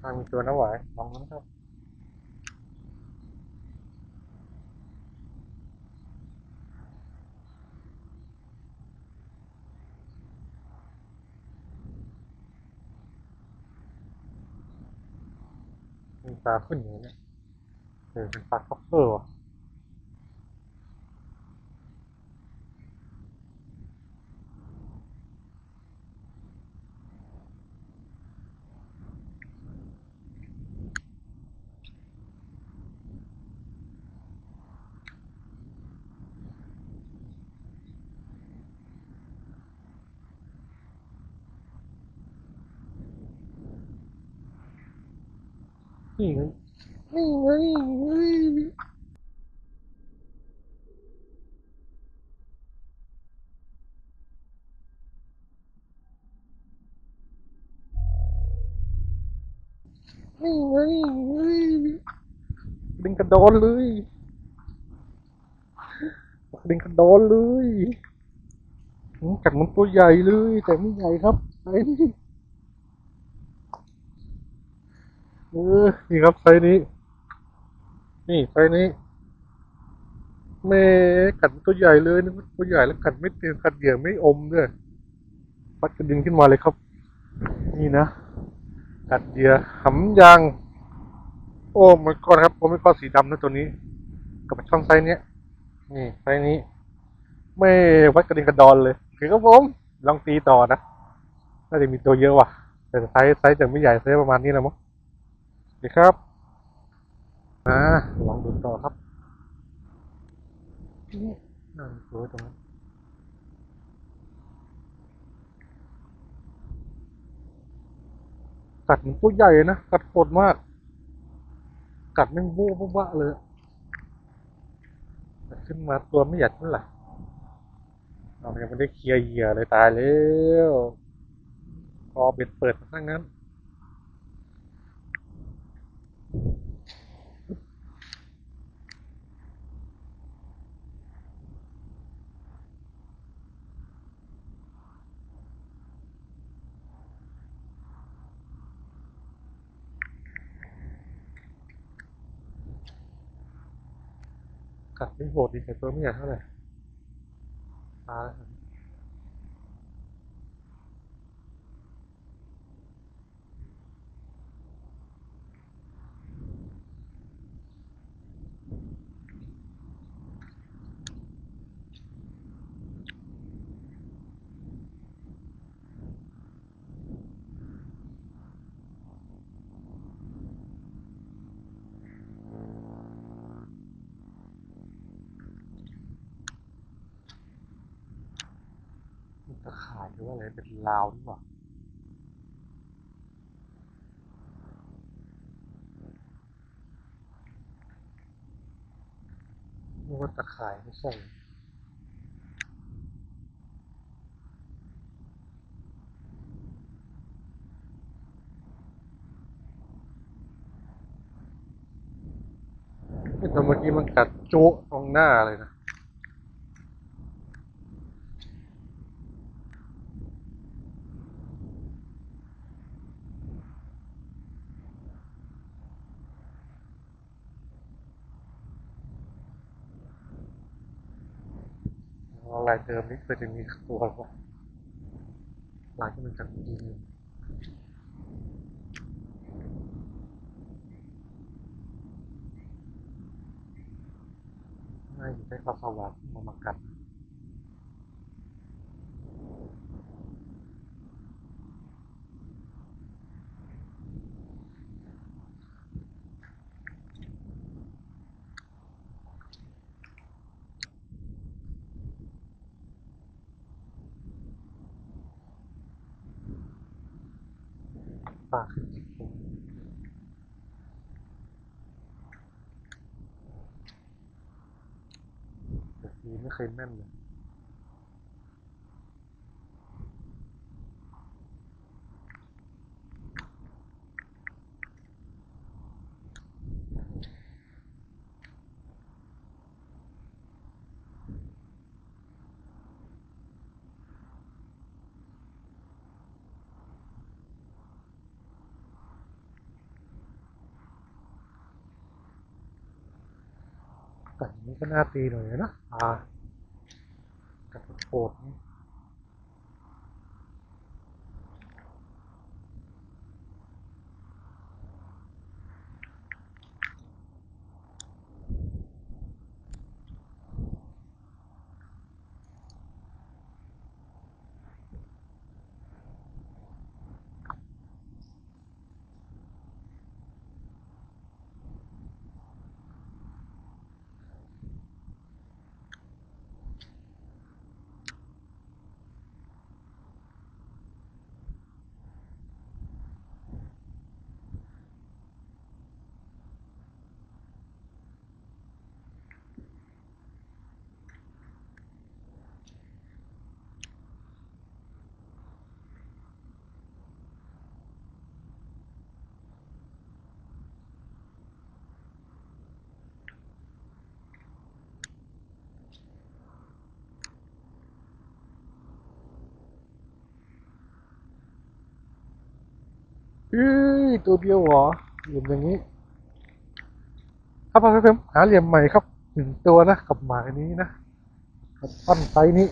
ทางมีตัวน้ำหวายลองนั้นครับมีปลาขึ้นอย่างเนี้ยเออเป็นปลาคัพเปอร์ว่ะ นี่ไงนี่ไงเฮ้ยนี่ไงเฮ้ยดึงกระโดนเลยดึงกระโดนเลยหืมกัดมันตัวใหญ่เลย แต่ไม่ใหญ่ครับไอ้นี่ เออนี่ครับไซส์นี้ นี่ไซส์นี้แม่กัดตัวใหญ่เลยนึกว่าตัวใหญ่แล้วกัดไม่เต็มกัดเหยื่อไม่อมด้วยพัดกระดิ่งขึ้นมาเลยครับ นี่นะกัดเหยื่อหำยาง โอ้มันก่อนครับผมไม่ก็สีดำนะตัวนี้ กับช่อนไซส์เนี้ยนี่ไซส์นี้ ไม่วัดกระดิ่งกระดอนเลยโอเครับผมลองตีต่อนะน่าจะมีตัวเยอะว่ะ แต่ไซส์ไซส์จะไม่ใหญ่ไซส์ประมาณนี้นะมั้ง ดีครับอ่าลองดูต่อครับนี่นั่นสวยตรงนั้นกัดมันตัวใหญ่นะ กัดโหดมาก กัดแม่งโบ้บ้าๆเลยแต่ขึ้นมาตัวไม่ใหญ่เท่าไหร่เรายังไม่ได้เคลียร์เหยื่อเลยตายแล้วพอเบ็ดเปิดมาทั้งนั้น กัดไม่โหดดีใส่ตัวไม่ใหญ่เท่าไหร่ตาแล้วะข่ายหรือว่าอะไรเป็นลาวหรือเปล่านึกว่าตะข่ายไม่ใช่แต่เมื่อกี้มันกัดโจ๊ะตรงหน้าเลยนะ เอา ลายเดิมนี่เคยจะมีตัวว่าลายที่มันจากจีง่าจะใช้ความสว่างมามากัด ปากดีไม่เคยแม่นเลย อย่างนี้ก็น่าตีหน่อยนะอ่ากับโขดนี่ เอ้ยตัวเดียวเหรอเหลี่ยมอย่างนี้ ครับเพื่อนๆหาเหลี่ยมใหม่ครับหนึ่งตัวนะกับหมายนี้นะกับปั้นไซนี้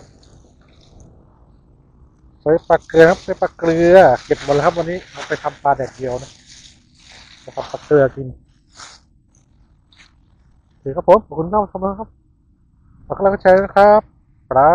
ใส่ปลาเกลือครับใส่ปลาเกลือ เก็บหมดแล้วครับวันนี้เอาไปทำปลาแดดเดียวนะจะทำปลาเกลือกินโอเคครับผมขอบคุณครับขอบคุณครับฝากกำลังใจนะครับปลา